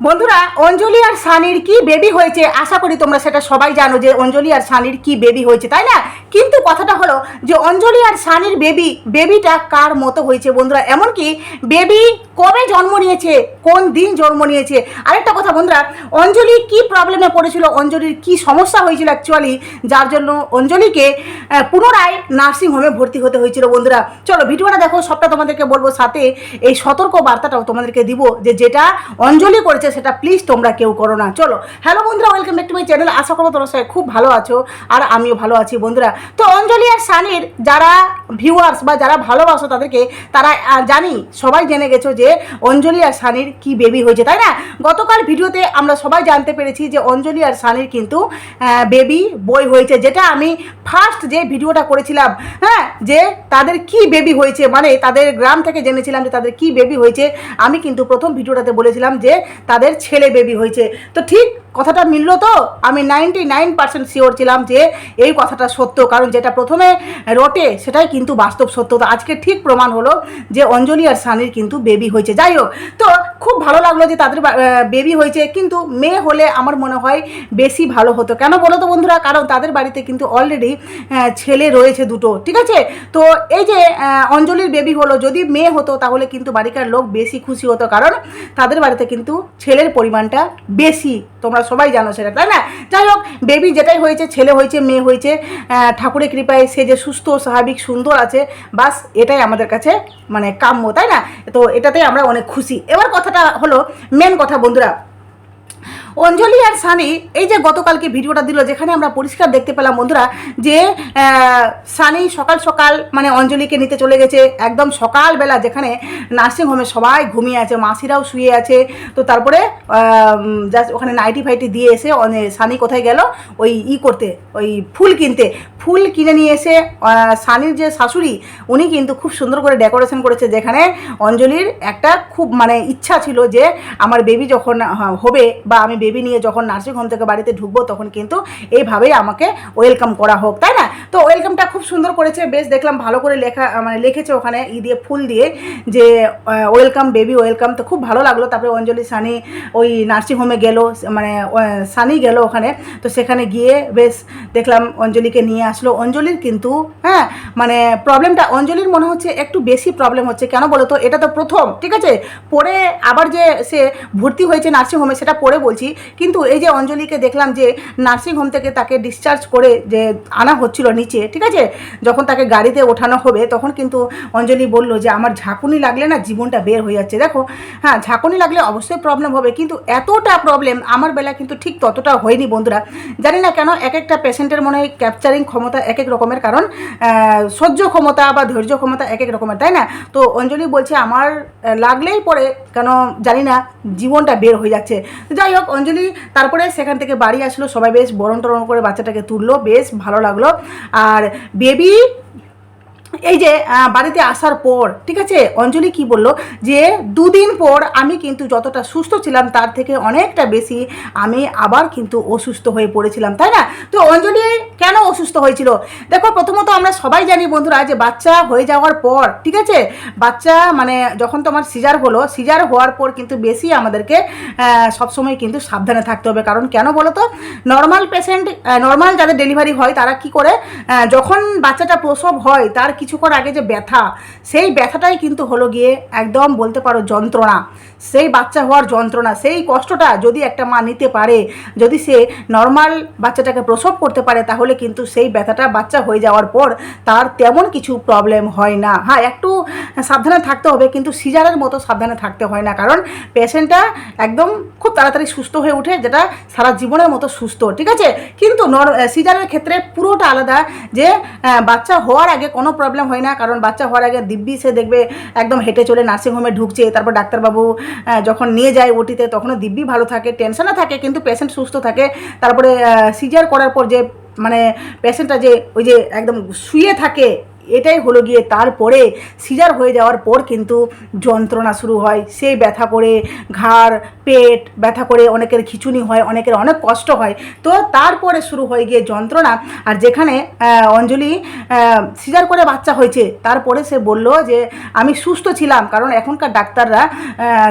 বন্ধুরা, অঞ্জলি আর সানির কি বেবি হয়েছে? আশা করি তোমরা সেটা সবাই জানো যে অঞ্জলি আর সানির কি বেবি হয়েছে, তাই না? কিন্তু কথাটা হলো যে অঞ্জলি আর সানির বেবি বেবিটা কার মতো হয়েছে বন্ধুরা? এমনকি বেবি কবে জন্ম নিয়েছে? কোন দিন জন্ম নিয়েছে? আরেকটা কথা বন্ধুরা, অঞ্জলি কি প্রবলেমে পড়েছিল? অঞ্জলির কি সমস্যা হয়েছিল অ্যাকচুয়ালি যার জন্য অঞ্জলিকে পুনরায় নার্সিং হোমে ভর্তি হতে হয়েছিল বন্ধুরা। চলো, ভিডিওটা দেখো, সবটা তোমাদেরকে বলব সাথে এই সতর্ক বার্তাটাও তোমাদেরকে দিব যে যেটা অঞ্জলি করেছে সেটা প্লিজ তোমরা কেউ করো না। চলো হ্যালো বন্ধুরা welcome back to my channel আশা করব তোমরা সবাই খুব ভালো আছো আর আমিও ভালো আছি বন্ধুরা। তো অঞ্জলি আর সানির যারা ভিউয়ার্স বা যারা ভালোবাসো তাদেরকে, তারা জানি, সবাই জেনে গেছো যে অঞ্জলি আর সানির কি বেবি হয়েছে, তাই না? গতকাল ভিডিওতে আমরা সবাই জানতে পেরেছি যে অঞ্জলি আর সানির কিন্তু বেবি বই হয়েছে, যেটা আমি ফার্স্ট যে ভিডিওটা করেছিলাম হ্যাঁ যে তাদের কি বেবি হয়েছে মানে তাদের গ্রাম থেকে জেনেছিলাম যে তাদের কি বেবি হয়েছে, আমি কিন্তু প্রথম ভিডিওটাতে বলেছিলাম যে তাদের ছেলে বেবি হয়েছে। তো ঠিক কথাটা মিললো তো? আমি নাইনটি নাইন পার্সেন্ট শিওর ছিলাম যে এই কথাটা সত্য, কারণ যেটা প্রথমে রটে সেটাই কিন্তু বাস্তব সত্য। তো আজকে ঠিক প্রমাণ হলো যে অঞ্জলি আর সানির কিন্তু বেবি হয়েছে। যাই হোক, তো খুব ভালো লাগল যে তাদের বেবি হয়েছে, কিন্তু মেয়ে হলে আমার মনে হয় বেশি ভালো হতো। কেন বলো তো বন্ধুরা? কারণ তাদের বাড়িতে কিন্তু অলরেডি ছেলে রয়েছে দুটো, ঠিক আছে? তো এই যে অঞ্জলির বেবি হলো, যদি মেয়ে হতো তাহলে কিন্তু বাড়িকার লোক বেশি খুশি হতো, কারণ তাদের বাড়িতে কিন্তু ছেলের পরিমাণটা বেশি। তোমরা সবাই জানো সেটা, তাই না? যাই হোক বেবি যেটাই হয়েছে, ছেলে হয়েছে, মেয়ে হয়েছে ঠাকুরের কৃপায় সে যে সুস্থ, স্বাভাবিক, সুন্দর আছে, বাস এটাই আমাদের কাছে মানে কাম্য, তাই না? তো এটাতেই আমরা অনেক খুশি। এবার কথাটা হলো মেন কথা, বন্ধুরা। অঞ্জলি আর সানি, এই যে গতকালকে ভিডিওটা দিল, যেখানে আমরা পরিষ্কার দেখতে পেলাম বন্ধুরা যে সানি সকাল সকাল মানে অঞ্জলিকে নিতে চলে গেছে, একদম সকালবেলা যেখানে নার্সিংহোমে সবাই ঘুমিয়ে আছে, মাসিরাও শুয়ে আছে, তো তারপরে জাস্ট ওখানে নাইটি ফাইটি দিয়ে এসে সানি কোথায় গেল, ওই ই করতে, ওই ফুল কিনতে। ফুল কিনে নিয়ে এসে সানির যে শাশুড়ি, উনি কিন্তু খুব সুন্দর করে ডেকোরেশন করেছে, যেখানে অঞ্জলির একটা খুব মানে ইচ্ছা ছিল যে, আমার বেবি যখন হবে বা আমি বেবি নিয়ে যখন নার্সিং হোম থেকে বাড়িতে ঢুকবো, তখন কিন্তু এইভাবেই আমাকে ওয়েলকাম করা হোক, তাই না? তো ওয়েলকামটা খুব সুন্দর করেছে, বেশ দেখলাম ভালো করে লেখা মানে লিখেছে ওখানে ই দিয়ে ফুল দিয়ে যে ওয়েলকাম বেবি ওয়েলকাম তো খুব ভালো লাগল। তারপরে অঞ্জলি সানি ওই নার্সিং হোমে গেলো মানে সানি গেল ওখানে, তো সেখানে গিয়ে বেশ দেখলাম অঞ্জলিকে নিয়ে আসলো। অঞ্জলির কিন্তু হ্যাঁ মানে প্রবলেমটা অঞ্জলির মনে হচ্ছে একটু বেশি প্রবলেম হচ্ছে। কেন বলো তো? এটা তো প্রথম, ঠিক আছে? পরে আবার যে সে ভর্তি হয়েছে নার্সিং হোমে সেটা পরে বলছি। কিন্তু এই যে অঞ্জলিকে দেখলাম যে নার্সিং হোম থেকে তাকে ডিসচার্জ করে যে আনা হচ্ছিল নিচে, ঠিক আছে? যখন তাকে গাড়িতে ওঠানো হবে, তখন কিন্তু অঞ্জলি বলল যে, আমার ঝাঁকুনি লাগলে না জীবনটা বের হয়ে যাচ্ছে। দেখো হ্যাঁ ঝাঁকুনি লাগলে অবশ্যই প্রবলেম হবে, কিন্তু এতটা প্রবলেম আমার বেলা কিন্তু ঠিক ততটা হয়নি বন্ধুরা। জানি না কেন এক একটা পেশেন্টের মনে হয় ক্যাপচারিং ক্ষমতা এক এক রকমের, কারণ সহ্য ক্ষমতা বা ধৈর্য ক্ষমতা এক এক রকমের, তাই না? তো অঞ্জলি বলছে, আমার লাগলেই পরে কেন জানি না জীবনটা বের হয়ে যাচ্ছে। যাই হোক অঞ্জলি তারপরে সেখান থেকে বাড়ি আসলো, সবাই বেশ বরণ টরণ করে বাচ্চাটাকে তুললো, বেশ ভালো লাগল। আর বেবি এই যে বাড়িতে আসার পর, ঠিক আছে? অঞ্জলি কি বলল? যে দুদিন পর আমি কিন্তু যতটা সুস্থ ছিলাম, তার থেকে অনেকটা বেশি আমি আবার কিন্তু অসুস্থ হয়ে পড়েছিলাম, তাই না? তো অঞ্জলি কেন অসুস্থ হয়েছিল? দেখো, প্রথমত আমরা সবাই জানি বন্ধুরা যে বাচ্চা হয়ে যাওয়ার পর, ঠিক আছে? বাচ্চা মানে যখন তোমার সিজার হলো, সিজার হওয়ার পর কিন্তু বেশি আমাদেরকে সবসময় কিন্তু সাবধানে থাকতে হবে। কারণ কেন বলো তো নর্মাল পেশেন্ট নর্মাল যাদের ডেলিভারি হয়, তারা কি করে? যখন বাচ্চাটা প্রসব হয়, তার কিছুক্ষণ আগে যে ব্যথা, সেই ব্যথাটাই কিন্তু হলো গিয়ে একদম বলতে পারো যন্ত্রণা। সেই বাচ্চা হওয়ার যন্ত্রণা, সেই কষ্টটা যদি একটা মা নিতে পারে, যদি সে নর্মাল বাচ্চাটাকে প্রসব করতে পারে, তাহলে কিন্তু সেই ব্যথাটা বাচ্চা হয়ে যাওয়ার পর তার তেমন কিছু প্রবলেম হয় না। হ্যাঁ একটু সাবধানে থাকতে হবে, কিন্তু সিজারের মতো সাবধানে থাকতে হয় না। কারণ পেশেন্টটা একদম খুব তাড়াতাড়ি সুস্থ হয়ে ওঠে যেটা সারা জীবনের মতো সুস্থ, ঠিক আছে? কিন্তু সিজারের ক্ষেত্রে পুরোটা আলাদা যে বাচ্চা হওয়ার আগে কোনো প্রবলেম হয় না, কারণ বাচ্চা হওয়ার আগে দিব্যি সে দেখবে একদম হেঁটে চলে নার্সিংহোমে ঢুকছে, তারপর ডাক্তারবাবু যখন নিয়ে যায় ওটিতে, তখনও দিব্যি ভালো থাকে টেনশনে থাকে, কিন্তু পেশেন্ট সুস্থ থাকে। তারপরে সিজার করার পর যে মানে পেশেন্টটা যে, ওই যে একদম শুয়ে থাকে এটাই হলো গিয়ে তারপরে সিজার হয়ে যাওয়ার পর কিন্তু যন্ত্রণা শুরু হয়। সেই ব্যথা করে ঘাড়, পেট ব্যথা করে অনেকের খিচুনি হয়, অনেকের অনেক কষ্ট হয়। তো তারপরে শুরু হয়ে গিয়ে যন্ত্রণা। আর যেখানে অঞ্জলি সিজার করে বাচ্চা হয়েছে, তারপরে সে বলল যে, আমি সুস্থ ছিলাম। কারণ এখনকার ডাক্তাররা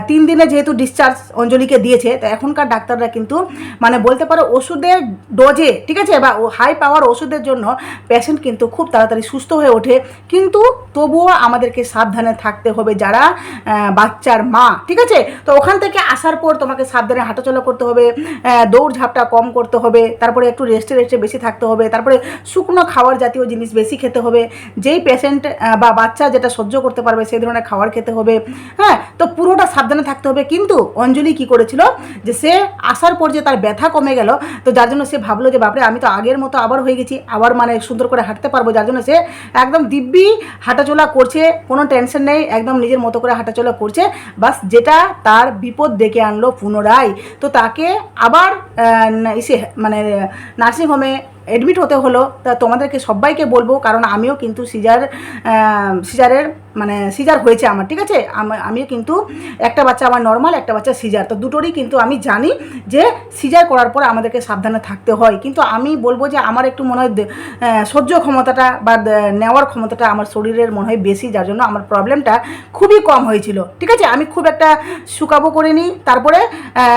তিন দিনে যেহেতু ডিসচার্জ অঞ্জলিকে দিয়েছে, তো এখনকার ডাক্তাররা কিন্তু মানে বলতে পারো ওষুধের ডোজে ঠিক আছে? বা হাই পাওয়ার ওষুধের জন্য পেশেন্ট কিন্তু খুব তাড়াতাড়ি সুস্থ হয়ে ওঠে। কিন্তু তবুও আমাদেরকে সাবধানে থাকতে হবে যারা বাচ্চার মা ঠিক আছে? তো ওখান থেকে আসার পর তোমাকে সাবধানে হাঁটাচলা করতে হবে আহ, দৌড় ঝাপটা কম করতে হবে তারপরে একটু রেস্টে রেস্টে বেশি থাকতে হবে তারপরে শুকনো খাওয়ার জাতীয় জিনিস বেশি খেতে হবে। যেই পেশেন্ট বা বাচ্চা যেটা সহ্য করতে পারবে সেই ধরনের খাবার খেতে হবে। হ্যাঁ তো পুরোটা সাবধানে থাকতে হবে। কিন্তু অঞ্জলি কি করেছিল? যে সে আসার পর যে তার ব্যথা কমে গেল তো যার জন্য সে ভাবলো যে বাপরে আমি তো আগের মতো আবার হয়ে গেছি আবার মানে সুন্দর করে হাঁটতে পারব। যার জন্য সে একদম দিব্যি হাঁটাচলা করছে, কোনো টেনশন নেই, একদম নিজের মতো করে হাঁটাচলা করছে। বাস যেটা তার বিপদ ডেকে আনলো পুনরায়। তো তাকে আবার ইসে মানে নার্সিংহোমে অ্যাডমিট হতে হলো, তা তোমাদেরকে সবাইকে বলব, কারণ আমিও কিন্তু সিজার সিজারের মানে সিজার হয়েছে আমার, ঠিক আছে? আম- আমিও কিন্তু একটা বাচ্চা আমার নর্মাল একটা বাচ্চা সিজার। তো দুটোরই কিন্তু আমি জানি যে সিজার করার পর আমাদেরকে সাবধানে থাকতে হয়। কিন্তু আমি বলব যে আমার একটু মনে হয় সহ্য ক্ষমতাটা বা নেওয়ার ক্ষমতাটা আমার শরীরের মনে হয় বেশি, যার জন্য আমার প্রবলেমটা খুবই কম হয়েছিল। ঠিক আছে? আমি খুব একটা শুকাবো করিনি, তারপরে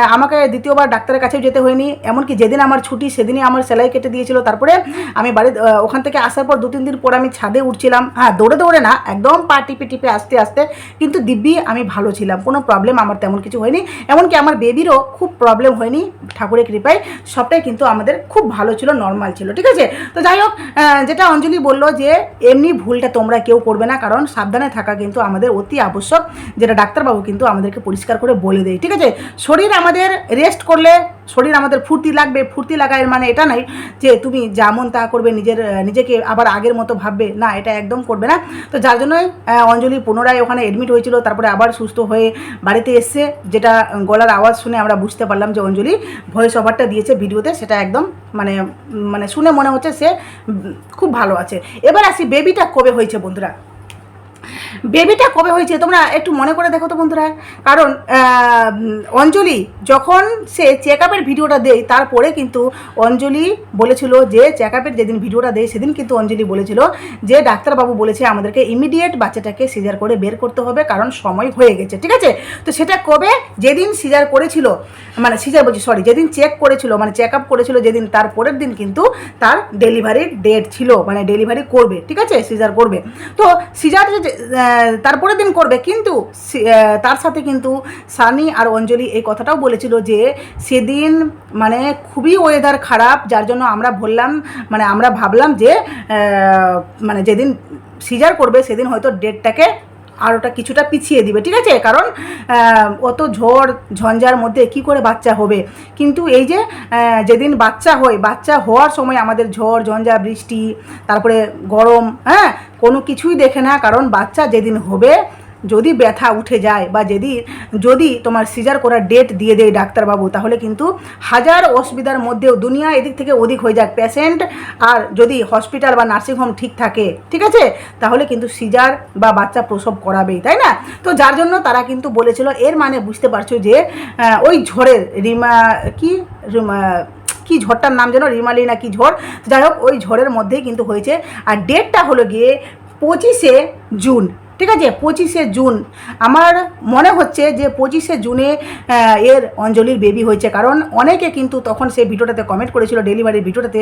আমাকে দ্বিতীয়বার ডাক্তারের কাছেও যেতে হয়নি। এমনকি যেদিন আমার ছুটি, সেদিনই আমার সেলাই কেটে দিয়েছিল। তারপরে আমি বাড়ি ওখান থেকে আসার পর দু তিন দিন পর আমি ছাদে উঠছিলাম। হ্যাঁ দৌড়ে দৌড়ে না, একদম পা টিপে টিপে আস্তে আস্তে। কিন্তু দিব্যি, আমি ভালো ছিলাম, কোনো প্রবলেম আমার তেমন কিছু হয়নি। এমনকি আমার বেবিরও খুব প্রবলেম হয়নি, ঠাকুরের কৃপায়। সবটাই কিন্তু আমাদের খুব ভালো ছিল নর্মাল ছিল, ঠিক আছে? তো যাই হোক যেটা অঞ্জলি বলল যে, এমনি ভুলটা তোমরা কেউ করবে না, কারণ সাবধানে থাকা কিন্তু আমাদের অতি আবশ্যক। যেটা ডাক্তারবাবু কিন্তু আমাদেরকে পরিষ্কার করে বলে দেয়, ঠিক আছে? শরীর আমাদের রেস্ট করলে শরীর আমাদের ফুর্তি লাগবে ফুর্তি লাগা এর মানে এটা নয় যে তুমি যেমন তা করবে নিজের নিজেকে আবার আগের মতো ভাববে। না এটা একদম করবে না। তো যার জন্যই আহ, অঞ্জলি পুনরায় ওখানে এডমিট হয়েছিল তারপরে আবার সুস্থ হয়ে বাড়িতে এসছে যেটা গলার আওয়াজ শুনে আমরা বুঝতে পারলাম যে অঞ্জলি ভয়েস ওভারটা দিয়েছে ভিডিওতে সেটা একদম মানে মানে শুনে মনে হচ্ছে সে খুব ভালো আছে। এবার আসি বেবিটা কবে হয়েছে বন্ধুরা? বেবিটা কবে হয়েছে তোমরা একটু মনে করে দেখো তো বন্ধুরা। কারণ অঞ্জলি যখন সে চেক আপের ভিডিওটা দেয়, তারপরে কিন্তু অঞ্জলি বলেছিল যে চেক আপের যেদিন ভিডিওটা দেয়, সেদিন কিন্তু অঞ্জলি বলেছিল যে ডাক্তারবাবু বলেছে আমাদেরকে ইমিডিয়েট বাচ্চাটাকে সিজার করে বের করতে হবে, কারণ সময় হয়ে গেছে, ঠিক আছে? তো সেটা কবে? যেদিন সিজার করেছিল মানে সিজার বলছি সরি যেদিন চেক করেছিল মানে চেক আপ করেছিল যেদিন তার পরের দিন কিন্তু তার ডেলিভারির ডেট ছিল মানে ডেলিভারি করবে, ঠিক আছে? সিজার করবে। তো সিজার তারপরের দিন করবে। কিন্তু তার সাথে কিন্তু সানি আর অঞ্জলি এই কথাটাও বলেছিল যে সেদিন মানে খুবই ওয়েদার খারাপ, যার জন্য আমরা বললাম মানে আমরা ভাবলাম যে মানে যেদিন সিজার করবে, সেদিন হয়তো ডেটটাকে আর ওটা কিছুটা পিছিয়ে দিবে, ঠিক আছে? কারণ অত ঝড়, ঝঞ্ঝার মধ্যে কি করে বাচ্চা হবে? কিন্তু এই যে যেদিন বাচ্চা হয়, বাচ্চা হওয়ার সময় আমাদের ঝড়, ঝঞ্ঝা, বৃষ্টি, তারপরে গরম হ্যাঁ? কোনো কিছুই দেখে না, কারণ বাচ্চা যেদিন হবে যদি ব্যথা উঠে যায় বা যদি যদি তোমার সিজার করার ডেট দিয়ে দেয় ডাক্তারবাবু, তাহলে কিন্তু হাজার অসুবিধার মধ্যেও দুনিয়া এদিক থেকে ওদিক হয়ে যাক। পেশেন্ট আর যদি হসপিটাল বা নার্সিংহোম ঠিক থাকে, ঠিক আছে? তাহলে কিন্তু সিজার বা বাচ্চা প্রসব করাবেই, তাই না? তো যার জন্য তারা কিন্তু বলেছিল, এর মানে বুঝতে পারছ যে ওই ঝড়ের রিমা, কি? কি ঝড়টার নাম যেন? রিমালি না কি ঝড়? যাই হোক, ওই ঝড়ের মধ্যেই কিন্তু হয়েছে। আর ডেটটা হলো গিয়ে পঁচিশে জুন। ঠিক আছে? পঁচিশে জুন। আমার মনে হচ্ছে যে পঁচিশে জুনে এর অঞ্জলির বেবি হয়েছে। কারণ অনেকে কিন্তু তখন সেই ভিডিওটাতে কমেন্ট করেছিল, ডেলিভারির ভিডিওটাতে,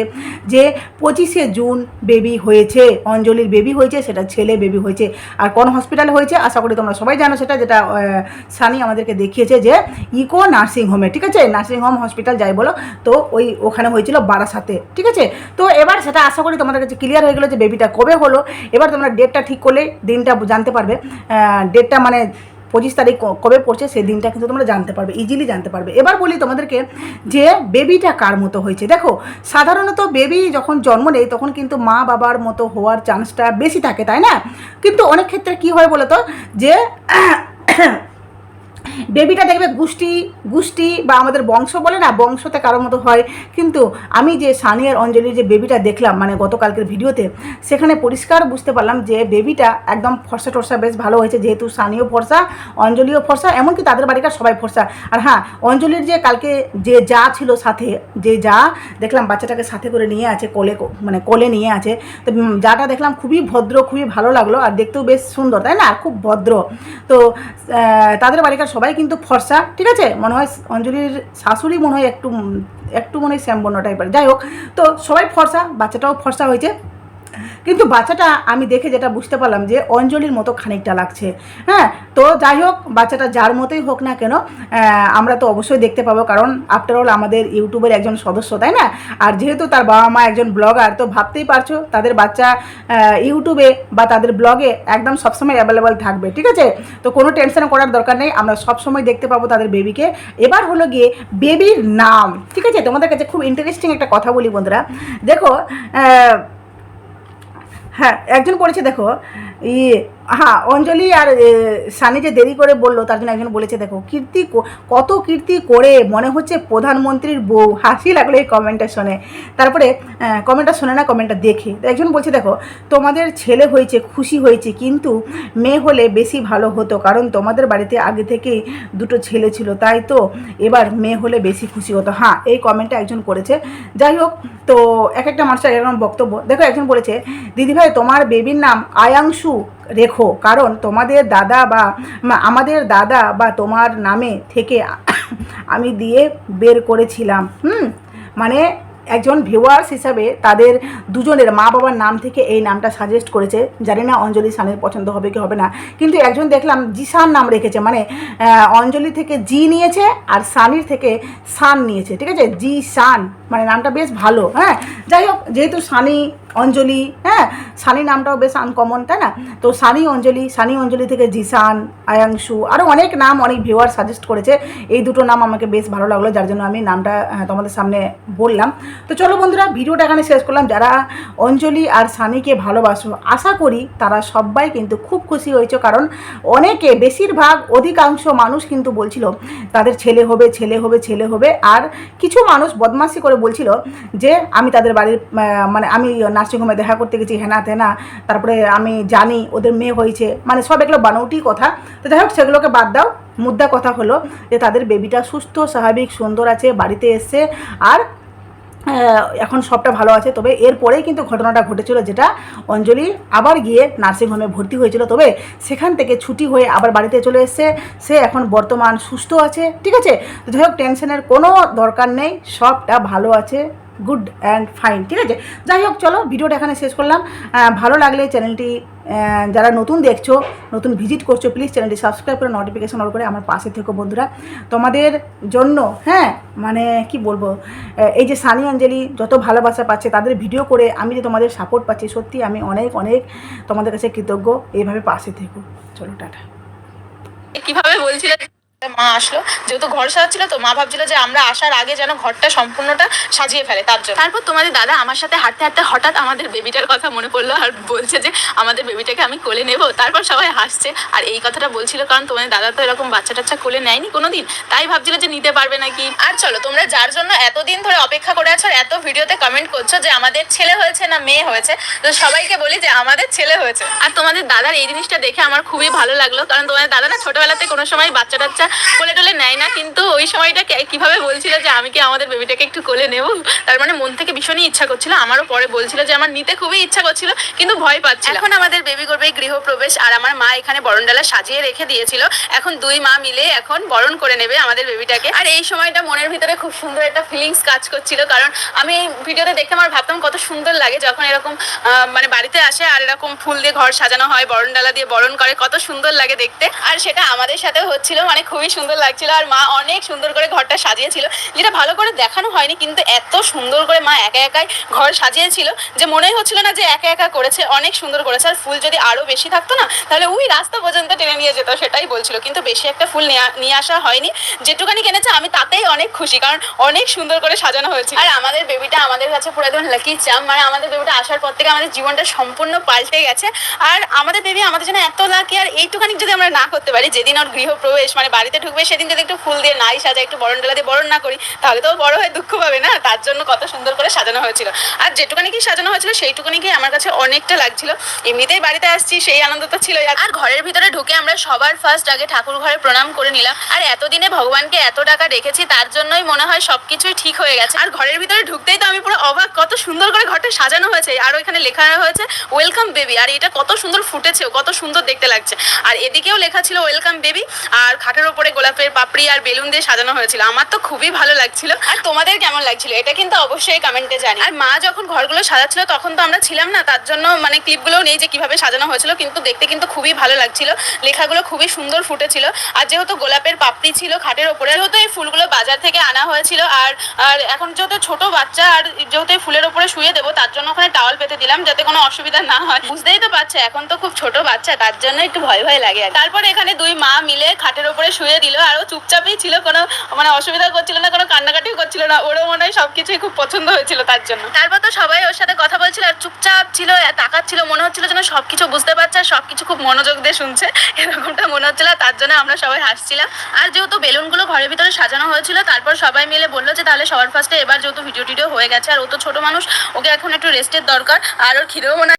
যে পঁচিশে জুন বেবি হয়েছে, অঞ্জলির বেবি হয়েছে, সেটা ছেলে বেবি হয়েছে। আর কোন হসপিটালে হয়েছে? আশা করি তোমরা সবাই জানো সেটা, যেটা সানি আমাদেরকে দেখিয়েছে যে ইকো নার্সিং হোমে, ঠিক আছে? নার্সিং হোম হসপিটাল যাই বলো, তো ওই ওখানে হয়েছিল বারাসাতে, ঠিক আছে? তো এবার সেটা আশা করি তোমাদের কাছে ক্লিয়ার হয়ে গেলো যে বেবিটা কবে হলো। এবার তোমরা ডেটটা ঠিক করলে, দিনটা জানতে পারবে ডেটটা মানে পঁচিশ তারিখ কবে পড়ছে সেই দিনটা কিন্তু তোমরা জানতে পারবে ইজিলি জানতে পারবে। এবার বলি তোমাদেরকে যে বেবিটা কার মতো হয়েছে। দেখো, সাধারণত বেবি যখন জন্ম নেয়, তখন কিন্তু মা বাবার মতো হওয়ার চান্সটা বেশি থাকে, তাই না? কিন্তু অনেক ক্ষেত্রে কি হয় বলো তো যে বেবিটা দেখবে গোষ্ঠী গোষ্ঠী বা আমাদের বংশ বলে না, বংশতে কারোর মতো হয়। কিন্তু আমি যে সানি আর অঞ্জলির যে বেবিটা দেখলাম মানে গতকালকের ভিডিওতে, সেখানে পরিষ্কার বুঝতে পারলাম যে বেবিটা একদম ফর্সা টর্সা বেশ ভালো হয়েছে, যেহেতু সানিও ফর্সা, অঞ্জলিও ফর্সা, এমনকি তাদের বাড়িকার সবাই ফর্সা। আর হ্যাঁ অঞ্জলির যে কালকে যে যা ছিল সাথে, যে যা, দেখলাম বাচ্চাটাকে সাথে করে নিয়ে আছে, কোলে মানে কোলে নিয়ে আছে। তো যাটা দেখলাম খুবই ভদ্র, খুবই ভালো লাগল, আর দেখতেও বেশ সুন্দর, তাই না? খুব ভদ্র। তো তাদের বাড়িকার সবাই কিন্তু ফর্সা, ঠিক আছে? মনে হয় অঞ্জলির শাশুড়ি মনে হয় একটু একটু মনে হয় শ্যামবর্ণ টাইপের যাই হোক, তো সবাই ফর্সা, বাচ্চাটাও ফর্সা হয়েছে। কিন্তু বাচ্চাটা আমি দেখে যেটা বুঝতে পারলাম যে অঞ্জলির মতো খানিকটা লাগছে। হ্যাঁ তো যাই হোক, বাচ্চাটা যার মতোই হোক না কেন আমরা তো অবশ্যই দেখতে পাবো। কারণ আফটার অল আমাদের ইউটিউবের একজন সদস্য, তাই না? আর যেহেতু তার বাবা মা একজন ব্লগার, তো ভাবতেই পারছ, তাদের বাচ্চা ইউটিউবে বা তাদের ব্লগে একদম সবসময় অ্যাভেলেবল থাকবে, ঠিক আছে? তো কোনো টেনশন করার দরকার নেই, আমরা সবসময় দেখতে পাবো তাদের বেবিকে এবার হলো গিয়ে বেবির নাম, ঠিক আছে? তোমাদের কাছে খুব ইন্টারেস্টিং একটা কথা বলি বন্ধুরা। দেখো হ্যাঁ একজন করেছে দেখো। ই হ্যাঁ অঞ্জলি আর সানি যে দেরি করে বলল, তার জন্য একজন বলেছে, দেখো, কীর্তি কত কীর্তি করে, মনে হচ্ছে প্রধানমন্ত্রীর বউ। হাসি লাগল এই কমেন্টটা শুনে। তারপরে কমেন্টটা শোনে না, কমেন্টটা দেখে। তো একজন বলছে, দেখো, তোমাদের ছেলে হয়েছে, খুশি হয়েছে, কিন্তু মেয়ে হলে বেশি ভালো হতো, কারণ তোমাদের বাড়িতে আগে থেকেই দুটো ছেলে ছিল, তাই তো? এবার মেয়ে হলে বেশি খুশি হতো। হ্যাঁ এই কমেন্টটা একজন করেছে। যাই হোক, তো এক একটা মানুষের এরকম বক্তব্য। দেখো, একজন বলেছে, দিদিভাই, তোমার বেবির নাম আয়াংশু। রেখো, কারণ তোমাদের দাদা বা আমাদের দাদা বা তোমার নামে থেকে আমি দিয়ে বের করেছিলাম। হুম? মানে একজন ভিউয়ার্স হিসাবে তাদের দুজনের মা বাবার নাম থেকে এই নামটা সাজেস্ট করেছে। জানি না অঞ্জলি সানের পছন্দ হবে কি হবে না। কিন্তু একজন দেখলাম জিসান নাম রেখেছে মানে অঞ্জলি থেকে জি নিয়েছে আর সানির থেকে সান নিয়েছে। ঠিক আছে? জি সান মানে নামটা বেশ ভালো। হ্যাঁ? যাই হোক, যেহেতু সানি অঞ্জলি হ্যাঁ? সানি নামটাও বেশ আনকমন তাই না? তো সানি অঞ্জলি সানি অঞ্জলি থেকে জিসান আয়াংশু আরও অনেক নাম, অনেক ভিউয়ার সাজেস্ট করেছে। এই দুটো নাম আমাকে বেশ ভালো লাগল, যার জন্য আমি নামটা তোমাদের সামনে বললাম। তো চলো বন্ধুরা, ভিডিওটা এখানে শেষ করলাম। যারা অঞ্জলি আর সানিকে ভালোবাসো, আশা করি তারা সবাই কিন্তু খুব খুশি হয়েছে, কারণ অনেকে, বেশিরভাগ অধিকাংশ মানুষ কিন্তু বলছিল, তাদের ছেলে হবে ছেলে হবে ছেলে হবে। আর কিছু মানুষ বদমাশি করে বলছিল যে, আমি তাদের বাড়ির মানে আমি নার্সিংহোমে দেখা করতে গেছি, হেনা তেনা, তারপরে আমি জানি ওদের মেয়ে হয়েছে। মানে সব এগুলো বানৌটি কথা। তো যাই হোক, সেগুলোকে বাদ দাও। মুদ্রা কথা হলো যে তাদের বেবিটা সুস্থ, স্বাভাবিক, সুন্দর আছে, বাড়িতে এসছে। আর এখন সবটা ভালো আছে। তবে এরপরেই কিন্তু ঘটনাটা ঘটেছিল যেটা অঞ্জলি আবার গিয়ে নার্সিংহোমে ভর্তি হয়েছিল। তবে সেখান থেকে ছুটি হয়ে আবার বাড়িতে চলে এসছে। সে এখন বর্তমান সুস্থ আছে, ঠিক আছে? যাই হোক, টেনশনের কোনো দরকার নেই, সবটা ভালো আছে, গুড অ্যান্ড ফাইন, ঠিক আছে? যাই হোক, চলো, ভিডিওটা এখানে শেষ করলাম। ভালো লাগলে চ্যানেলটি যারা নতুন দেখছ, নতুন ভিজিট করছ প্লিজ চ্যানেলটি সাবস্ক্রাইব করে নোটিফিকেশন অন করে আমার পাশে থেকো বন্ধুরা। তোমাদের জন্য হ্যাঁ মানে কি বলব এই যে সানি অঞ্জলি যত ভালোবাসা পাচ্ছে, তাদের ভিডিও করে আমি যে তোমাদের সাপোর্ট পাচ্ছি, সত্যি আমি অনেক অনেক তোমাদের কাছে কৃতজ্ঞ। এইভাবে পাশে থেকো। চলো, টাটা। কীভাবে বলছিল? মা আসলো। যেহেতু ঘর সাজাচ্ছিল তো মা ভাবছিল যে আমরা আসার আগে যেন ঘরটা সম্পূর্ণটা সাজিয়ে ফেলে তার জন্য। তারপর তোমাদের দাদা আমার সাথে হাঁটতে হাঁটতে হঠাৎ আমাদের বেবিটার কথা মনে পড়ল আর বলছে যে আমাদের বেবিটাকে আমি কোলে নেব। তারপর সবাই হাসছে। আর এই কথাটা বলছিল কারণ তোমাদের দাদা তো এরকম বাচ্চা টাচ্চা কোলে নেয়নি কোনোদিন। তাই ভাবছিল যে নিতে পারবে নাকি। আর চলো তোমরা যার জন্য এতদিন ধরে অপেক্ষা করে আছো এত ভিডিওতে কমেন্ট করছ যে আমাদের ছেলে হয়েছে না মেয়ে হয়েছে? তো সবাইকে বলি যে আমাদের ছেলে হয়েছে। আর তোমাদের দাদার এই জিনিসটা দেখে আমার খুবই ভালো লাগল। কারণ তোমাদের দাদা না ছোটবেলাতে কোনো সময় বাচ্চা টাচ্চা কোলে টোলে নেয় না, কিন্তু ওই সময়টা কীভাবে বলছিল যে আমি কি আমাদের বেবিটাকে একটু কোলে নেব? তার মানে মন থেকে ভীষণই ইচ্ছা করছিল, আমারও পরে বলছিল যে আমার নিতে খুবই ইচ্ছা করছিল, কিন্তু ভয় পাচ্ছিল। এখন আমাদের বেবি করবে গৃহপ্রবেশ, আর আমার মা এখানে বরণডালা সাজিয়ে রেখে দিয়েছিল। এখন দুই মা মিলে এখন বরণ করে নেবে আমাদের বেবিটাকে আর এই সময়টা মনের ভিতরে খুব সুন্দর একটা ফিলিংস কাজ করছিল, কারণ আমি এই ভিডিওতে দেখে আমার ভাবতাম কত সুন্দর লাগে যখন এরকম মানে বাড়িতে আসে আর এরকম ফুল দিয়ে ঘর সাজানো হয়, বরণডালা দিয়ে বরণ করে, কত সুন্দর লাগে দেখতে। আর সেটা আমাদের সাথেও হচ্ছিল মানে খুবই সুন্দর লাগছিল আর মা অনেক সুন্দর করে ঘরটা সাজিয়েছিল, যেটা ভালো করে দেখানো হয়নি, কিন্তু এত সুন্দর করে মা একা একাই ঘর সাজিয়েছিল যে মনেই হচ্ছিল না যে একা একা করেছে, অনেক সুন্দর করেছে। আর ফুল যদি আরও বেশি থাকতো না, তাহলে ওই রাস্তা পর্যন্ত টেনে নিয়ে যেত, সেটাই বলছিল। কিন্তু বেশি একটা ফুল নিয়ে আসা হয়নি। যেটুকানি কিনেছে, আমি তাতেই অনেক খুশি, কারণ অনেক সুন্দর করে সাজানো হয়েছে। আর আমাদের বেবিটা আমাদের কাছে পুরো একদম লাকি চাম মানে আমাদের বেবিটা আসার পর থেকে আমাদের জীবনটা সম্পূর্ণ পাল্টে গেছে। আর আমাদের বেবি আমাদের জন্য এত লাকি আর এইটুখানি যদি আমরা না করতে পারি, যেদিন ওর গৃহপ্রবেশ মানে বাড়ি বাড়িতে ঢুকবে, সেদিন যদি একটু ফুল দিয়ে নাই সাজা একটু বরণ ডালা দিয়ে বরণ না করি, তাহলে তো বড় হয়ে দুঃখ পাবে না? তার জন্য কত সুন্দর করে সাজানো হয়েছিল। আর যেটুকুনি কি সাজানো হয়েছিল, সেইটুকুনি কি আমার কাছে অনেকটা লাগছিল। এমনিতেই বাড়িতে আসছি, সেই আনন্দ তো ছিল আর ঘরের ভিতরে ঢুকে আমরা সবার ফার্স্ট আগে ঠাকুর ঘরে প্রণাম করে নিলাম। আর এতদিনে ভগবানকে এত টাকা রেখেছি তার জন্যই মনে হয় সবকিছুই ঠিক হয়ে গেছে। আর ঘরের ভিতরে ঢুকতেই তো আমি পুরো অবাক, কত সুন্দর করে ঘরটা সাজানো হয়েছে। আর ওইখানে লেখা হয়েছে ওয়েলকাম বেবি আর এটা কত সুন্দর ফুটেছে কত সুন্দর দেখতে লাগছে। আর এদিকেও লেখা ছিল ওয়েলকাম বেবি আর খাটের ওপরে গোলাপের পাপড়ি আর বেলুন দিয়ে সাজানো হয়েছিল। আমার তো খুবই ভালো লাগছিল। আর তোমাদের কেমন লাগছিল? এটা কিন্তু অবশ্যই কমেন্টে জানি আর মা যখন ঘরগুলো সাজাচ্ছিল, তখন তো আমরা ছিলাম না, তার জন্য মানে ক্লিপগুলোও নেই যে কীভাবে সাজানো হয়েছিল, কিন্তু দেখতে কিন্তু খুবই ভালো লাগছিল। লেখাগুলো খুবই সুন্দর ফুটেছিল। আর যেহেতু গোলাপের পাপড়ি ছিল খাটের ওপরে, যেহেতু এই ফুলগুলো বাজার থেকে আনা হয়েছিল, আর আর এখন যেহেতু ছোট বাচ্চা, আর যেহেতু ফুলের ওপরে শুয়ে দেবো, তার জন্য ওখানে টাওয়াল পেতে দিলাম যাতে কোনো অসুবিধা না হয়। বুঝতেই তো পারছে, এখন তো খুব ছোট বাচ্চা, তার জন্য একটু ভয় ভয় লাগে। তারপরে এখানে দুই মা মিলে খাটের ওপরে শুয়ে দিল। আর ও চুপচাপই ছিল, কোনো মানে অসুবিধা করছিল না, কোনো কান্নাকাটিও করছিল না। ওরও মনে হয় সবকিছুই খুব পছন্দ হয়েছিল তার জন্য। তারপর তো সবাই ওর সাথে কথা বলছিল আর চুপচাপ ছিল, তাকাচ্ছিল, মনে হচ্ছিল যেন সবকিছু বুঝতে পারছে আর সব কিছু খুব মনোযোগ দিয়ে শুনছে। এরকমটা মনে হচ্ছিল তার জন্য আমরা সবাই হাসছিলাম। আর যেহেতু বেলুনগুলো ঘরের ভিতরে সাজানো হয়েছিল, তারপর সবাই মিলে বলল যে, তাহলে সবার ফার্স্টে এবার যেহেতু ভিডিও টিডিও হয়ে গেছে আর ও তো ছোট মানুষ, ওকে এখন একটু রেস্টের দরকার। আর ওর খিদেও মনে